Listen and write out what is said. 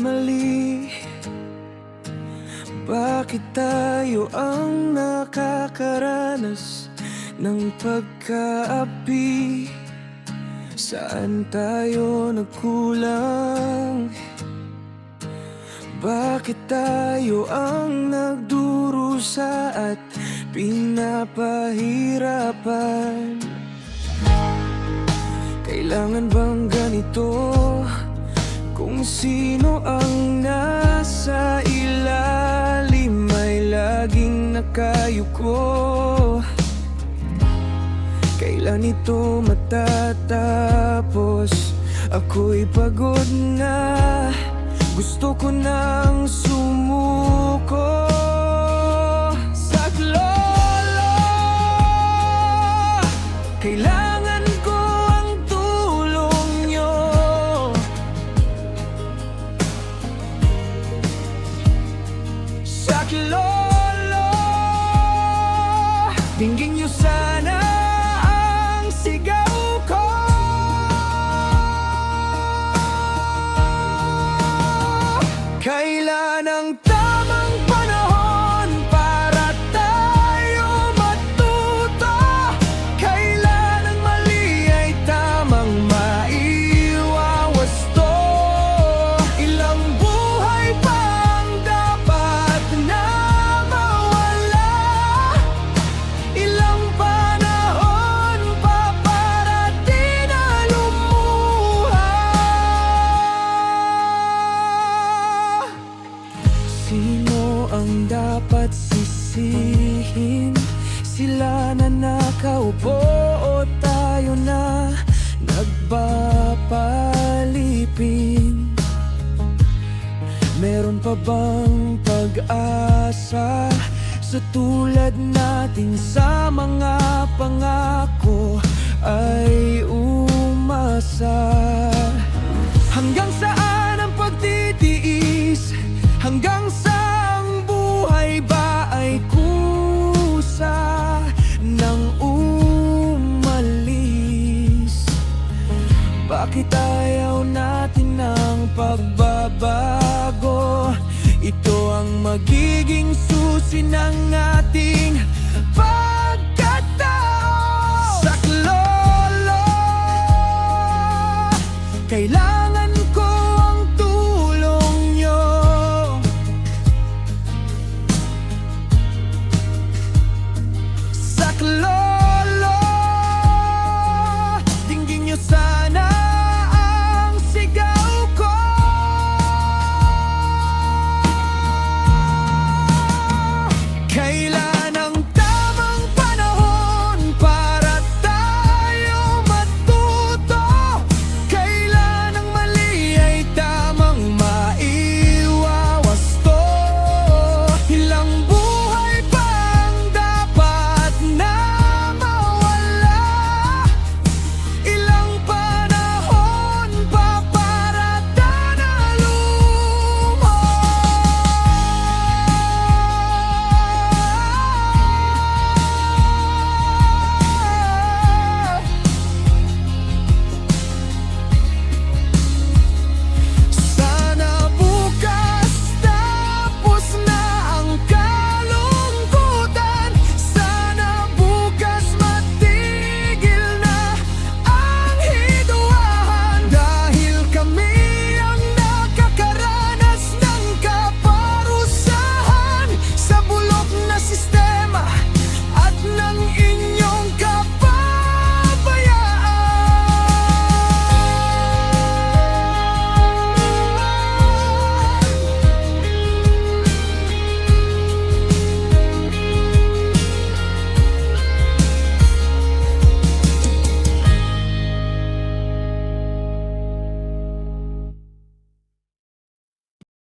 mali? Bakit tayo ang nakakaranas ng pagkaapi? Saan tayo nagkulang? Bakit tayo ang nagdurusa at pinapahirapan? Kailangan bang ganito? Kung sino ang nasa ilalim ay laging nakayuko. Kailan ito matatapos? Ako'y pagod na. Gusto ko nang sumuko thinking nakaupo o tayo na nagpapalipin? Meron pa bang pag-asa sa tulad natin sa mga pangako ay umasa? Bakit ayaw natin ng pagbabago? Ito ang magiging susi ng ating pagkatao Saklolo Kailangan